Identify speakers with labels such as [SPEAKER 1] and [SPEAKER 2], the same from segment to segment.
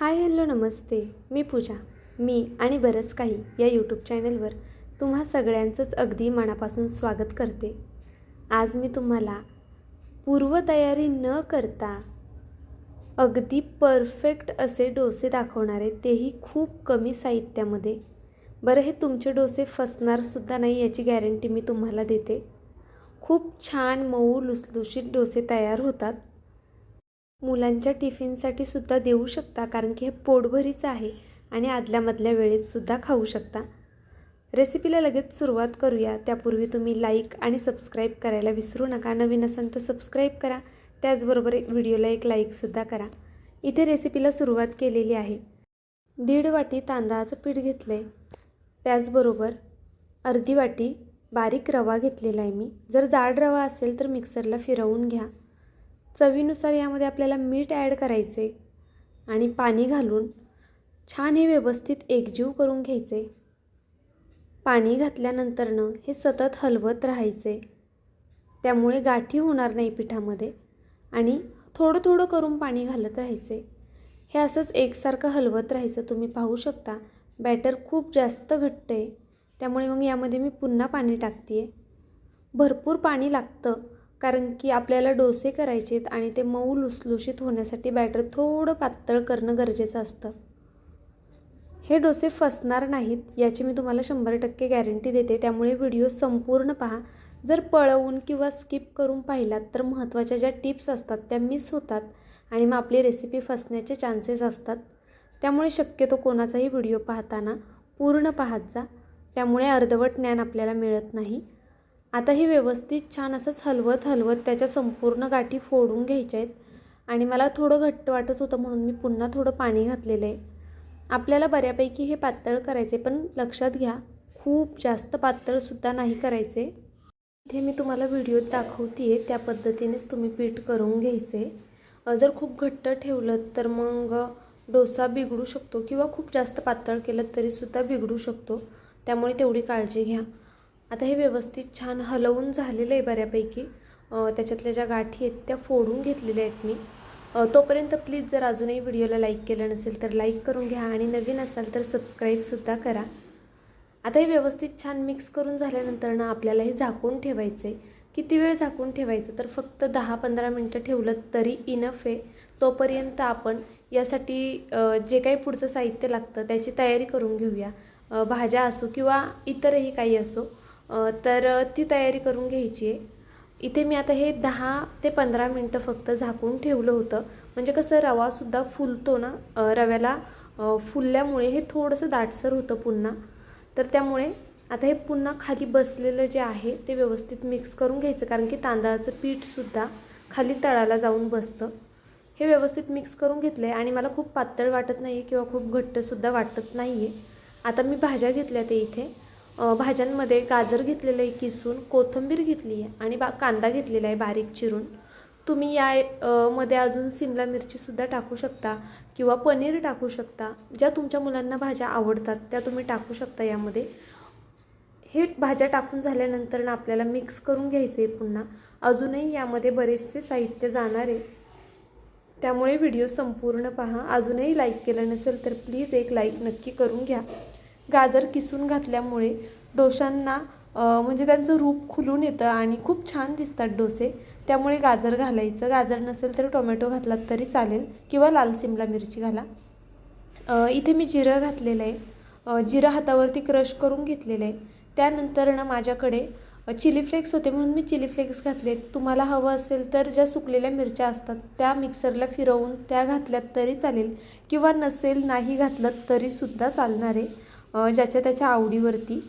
[SPEAKER 1] Hi hello नमस्ते. मी पूजा. मी आणि बरंच काही या यूट्यूब चॅनलवर तुम्हा सगळ्यांचंच अगदी मनापासून स्वागत करते. आज मी तुम्हाला पूर्वतयारी न करता अगदी परफेक्ट असे डोसे दाखवणारे तेही खूप कमी साहित्यामध्ये. बरं हे तुमचे डोसे फसणारसुद्धा नाही याची गॅरंटी मी तुम्हाला देते. खूप छान मऊ लुसलुशीत डोसे तयार होतात. मुलांच्या टिफिनसाठी सुद्धा देऊ शकता कारण की हे पोटभरीचं आहे आणि आदल्यामधल्या वेळेतसुद्धा खाऊ शकता. रेसिपीला लगेच सुरुवात करूया. त्यापूर्वी तुम्ही लाईक आणि सबस्क्राईब करायला विसरू नका. नवीन असाल तर सबस्क्राईब करा. त्याचबरोबर एक व्हिडिओला एक लाईकसुद्धा करा. इथे रेसिपीला सुरुवात केलेली आहे. दीड वाटी तांदळाचं पीठ घेतलं आहे त्याचबरोबर अर्धी वाटी बारीक रवा घेतलेला आहे मी. जर जाड रवा असेल तर मिक्सरला फिरवून घ्या. चवीनुसार यामध्ये आपल्याला मीठ ॲड करायचे आणि पाणी घालून छान हे व्यवस्थित एकजीव करून घ्यायचे. पाणी घातल्यानंतरनं हे सतत हलवत राहायचे. त्यामुळे गाठी होणार नाही पिठामध्ये आणि थोडं थोडं करून पाणी घालत राहायचे. हे असंच एकसारखं हलवत राहायचं तुम्ही पाहू शकता. बॅटर खूप जास्त घट्ट आहे. त्यामुळे मग यामध्ये मी पुन्हा पाणी टाकते आहे भरपूर पाणी लागतं. कारण की आपल्याला डोसे करायचे आहेत आणि ते मऊ लुसलुशीत होण्यासाठी बॅटर थोडं पातळ करणं गरजेचं असतं. हे डोसे फसणार नाहीत याची मी तुम्हाला शंभर टक्के गॅरंटी देते. त्यामुळे व्हिडिओ संपूर्ण पहा. जर पळवून किंवा स्किप करून पाहिलात तर महत्त्वाच्या ज्या टिप्स असतात त्या मिस होतात आणि मग आपली रेसिपी फसण्याचे चान्सेस असतात. त्यामुळे शक्यतो कोणाचाही व्हिडिओ पाहताना पूर्ण पाहत जा. त्यामुळे अर्धवट ज्ञान आपल्याला मिळत नाही. आता हे व्यवस्थित छान असंच हलवत हलवत त्याच्या संपूर्ण गाठी फोडून घ्यायच्या आहेत आणि मला थोडं घट्ट वाटत होतं म्हणून मी पुन्हा थोडं पाणी घातलेलं आहे आपल्याला बऱ्यापैकी हे पातळ करायचे पण लक्षात घ्या खूप जास्त पातळसुद्धा नाही करायचे. इथे मी तुम्हाला व्हिडिओत दाखवते आहे त्या पद्धतीनेच तुम्ही पीठ करून घ्यायचे. जर खूप घट्ट ठेवलं तर मग डोसा बिघडू शकतो किंवा खूप जास्त पातळ केलं तरीसुद्धा बिघडू शकतो. त्यामुळे तेवढी काळजी घ्या. आता हे व्यवस्थित छान हलवून झालेलं आहे बऱ्यापैकी. त्याच्यातल्या ज्या गाठी आहेत त्या फोडून घेतलेल्या आहेत मी. तोपर्यंत प्लीज जर अजूनही व्हिडिओला लाईक केलं नसेल तर लाईक करून घ्या आणि नवीन असाल तर सबस्क्राईबसुद्धा करा. आता हे व्यवस्थित छान मिक्स करून झाल्यानंतर ना आपल्याला हे झाकून ठेवायचं आहे किती वेळ झाकून ठेवायचं? तर फक्त दहा पंधरा मिनटं ठेवलं तरी इनफ आहे. तोपर्यंत आपण यासाठी जे काही पुढचं साहित्य लागतं त्याची तयारी करून घेऊया. भाज्या असो किंवा इतरही काही असो. तर ती तयारी करून घ्यायची आहे. इथे मी आता हे दहा ते पंधरा मिनटं फक्त झाकून ठेवलं होतं. म्हणजे कसं रवासुद्धा फुलतो ना रव्याला फुलल्यामुळे हे थोडंसं दाटसर होतं पुन्हा. तर त्यामुळे आता हे पुन्हा खाली बसलेलं जे आहे ते व्यवस्थित मिक्स करून घ्यायचं कारण की तांदळाचं पीठसुद्धा खाली तळाला जाऊन बसतं. हे व्यवस्थित मिक्स करून घेतलं आहे आणि मला खूप पातळ वाटत नाही आहे किंवा खूप घट्टसुद्धा वाटत नाही आहे आता मी भाज्या घेतल्या ते इथे. भाज्यांमध्ये गाजर घेतलेलं आहे किसून कोथिंबीर घेतली आहे आणि बा कांदा घेतलेला आहे बारीक चिरून. तुम्ही या मध्ये अजून सिमला मिरचीसुद्धा टाकू शकता किंवा पनीर टाकू शकता. ज्या तुमच्या मुलांना भाज्या आवडतात त्या तुम्ही टाकू शकता यामध्ये. हे भाज्या टाकून झाल्यानंतर ना आपल्याला मिक्स करून घ्यायचं आहे पुन्हा. अजूनही यामध्ये बरेचसे साहित्य जाणार आहे. त्यामुळे व्हिडिओ संपूर्ण पहा. अजूनही लाईक केलं नसेल तर प्लीज एक लाईक नक्की करून घ्या. गाजर किसून घातल्यामुळे डोशांना म्हणजे त्यांचं रूप खुलून येतं आणि खूप छान दिसतात डोसे. त्यामुळे गाजर घालायचं. गाजर नसेल तर टोमॅटो घातलात तरी चालेल. किंवा लाल सिमला मिरची घाला. इथे मी जिरं घातलेलं आहे. जिरं हातावरती क्रश करून घेतलेलं आहे. त्यानंतर ना माझ्याकडे चिली फ्लेक्स होते म्हणून मी चिली फ्लेक्स घातले तुम्हाला हवं असेल तर ज्या सुकलेल्या मिरच्या असतात त्या मिक्सरला फिरवून त्या घातल्यात तरी चालेल. किंवा नसेल नाही घातलं तरीसुद्धा चालणार आहे. ज्याच्या त्याच्या आवडीवरती.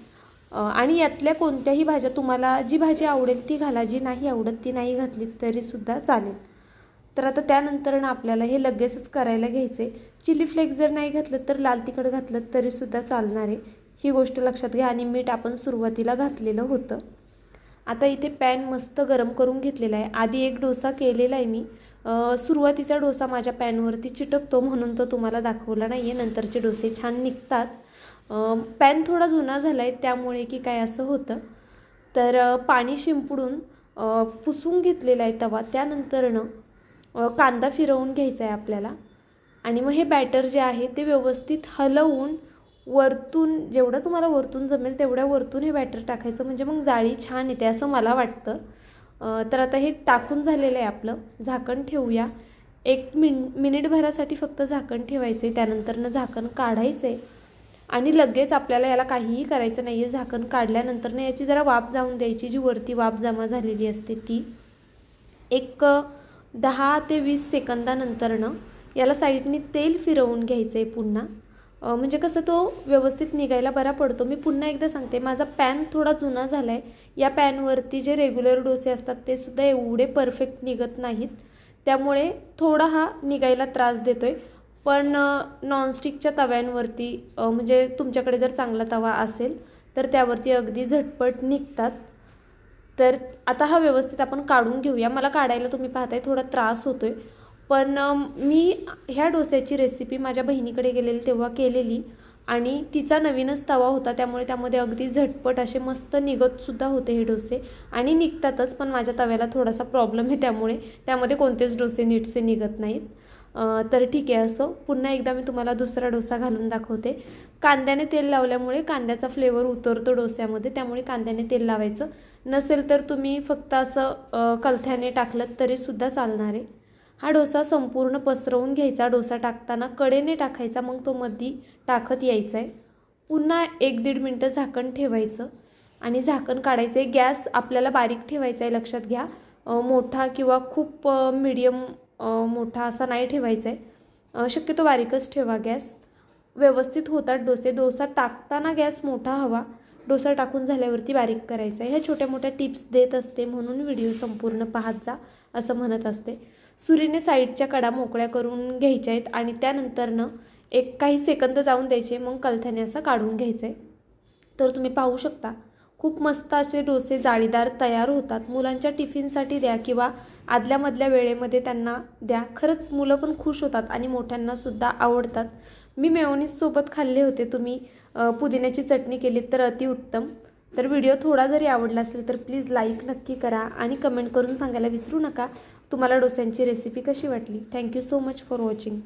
[SPEAKER 1] आणि यातल्या कोणत्याही भाज्या तुम्हाला जी भाजी आवडेल ती घाला जी नाही आवडत ती नाही घातली तरीसुद्धा चालेल. तर आता त्यानंतरनं आपल्याला हे लगेचच करायला घ्यायचे चिली फ्लेक्स जर नाही घातलं तर लाल तिखट घातलं तरीसुद्धा चालणार. आहे ही गोष्ट लक्षात घ्या आणि मीठ आपण सुरुवातीला घातलेलं होतं. आता इथे पॅन मस्त गरम करून घेतलेला आहे. आधी एक डोसा केलेला आहे मी. सुरुवातीचा डोसा माझ्या पॅनवरती चिटकतो म्हणून तो तुम्हाला दाखवला नाही आहे नंतरचे डोसे छान निघतात. पॅन थोडा जुना झाला आहे त्यामुळे की काय असं होतं. तर पाणी शिंपडून पुसून घेतलेला आहे तवा. त्यानंतरनं कांदा फिरवून घ्यायचा आहे आपल्याला. आणि मग हे बॅटर जे आहे ते व्यवस्थित हलवून वरतून जेवढं तुम्हाला वरतून जमेल तेवढ्या वरतून हे बॅटर टाकायचं. म्हणजे मग जाळी छान येते असं मला वाटतं. तर आता हे टाकून झालेलं आहे आपलं. झाकण ठेवूया. एक मिन मिनिटभरासाठी फक्त झाकण ठेवायचं आहे त्यानंतरनं झाकण काढायचं आहे आणि लगेच आपल्याला याला काहीही करायचं नाही आहे झाकण काढल्यानंतरनं याची जरा वाफ जाऊन द्यायची जी वरती वाफ जमा झालेली असते ती. एक दहा ते वीस सेकंदानंतरनं याला साईडनी तेल फिरवून घ्यायचं आहे पुन्हा म्हणजे कसं तो व्यवस्थित निघायला बरा पडतो. मी पुन्हा एकदा सांगते माझा पॅन थोडा जुना झाला आहे या पॅनवरती जे रेग्युलर डोसे असतात ते सुद्धा एवढे परफेक्ट निघत नाहीत. त्यामुळे थोडा हा निघायला त्रास देतो आहे पण नॉनस्टिकच्या तव्यांवरती म्हणजे तुमच्याकडे जर चांगला तवा असेल तर त्यावरती अगदी झटपट निघतात. तर आता हा व्यवस्थित आपण काढून घेऊया. मला काढायला तुम्ही पाहताय थोडा त्रास होतो आहे पण मी ह्या डोस्याची रेसिपी माझ्या बहिणीकडे गेलेली तेव्हा केलेली. आणि तिचा नवीनच तवा होता त्यामुळे त्यामध्ये अगदी झटपट असे मस्त निघतसुद्धा होते हे डोसे. आणि निघतातच पण माझ्या तव्याला थोडासा प्रॉब्लेम आहे त्यामुळे. त्यामध्ये कोणतेच डोसे नीटसे निघत नाहीत. तर ठीक आहे असं. पुन्हा एकदा मी तुम्हाला दुसरा डोसा घालून दाखवते. कांद्याने तेल लावल्यामुळे कांद्याचा फ्लेवर उतरतो डोस्यामध्ये त्यामुळे कांद्याने तेल लावायचं. नसेल तर तुम्ही फक्त असं कलथ्याने टाकलं तरीसुद्धा चालणार आहे. हा डोसा संपूर्ण पसरवून घ्यायचा. डोसा टाकताना कडेने टाकायचा मग तो मधी टाकत यायचा आहे पुन्हा एक दीड मिनटं झाकण ठेवायचं आणि झाकण काढायचं आहे गॅस आपल्याला बारीक ठेवायचा आहे लक्षात घ्या. मोठा किंवा खूप मीडियम मोठा असा नाही ठेवायचा आहे शक्यतो बारीकच ठेवा गॅस. व्यवस्थित होतात डोसे. डोसा टाकताना गॅस मोठा हवा. डोसा टाकून झाल्यावरती बारीक करायचा आहे ह्या छोट्या मोठ्या टिप्स देत असते म्हणून व्हिडिओ संपूर्ण पाहत जा असं म्हणत असते. सुरीने साईडच्या कडा मोकळ्या करून घ्यायच्या आहेत आणि त्यानंतरनं एक काही सेकंद जाऊन द्यायचे. मग कलथ्याने असं काढून घ्यायचं आहे तर तुम्ही पाहू शकता. खूप मस्त असे डोसे जाळीदार तयार होतात. मुलांच्या टिफिनसाठी द्या किंवा आदल्यामधल्या वेळेमध्ये त्यांना द्या. खरंच मुलं पण खुश होतात आणि मोठ्यांनासुद्धा आवडतात. मी मेयोनीजसोबत खाल्ले होते. तुम्ही पुदिन्याची चटणी केलीत तर अतिउत्तम तर व्हिडिओ थोडा जरी आवडला असेल तर प्लीज लाईक नक्की करा आणि कमेंट करून सांगायला विसरू नका. तुम्हाला डोस्यांची रेसिपी कशी वाटली? Thank you so much for watching.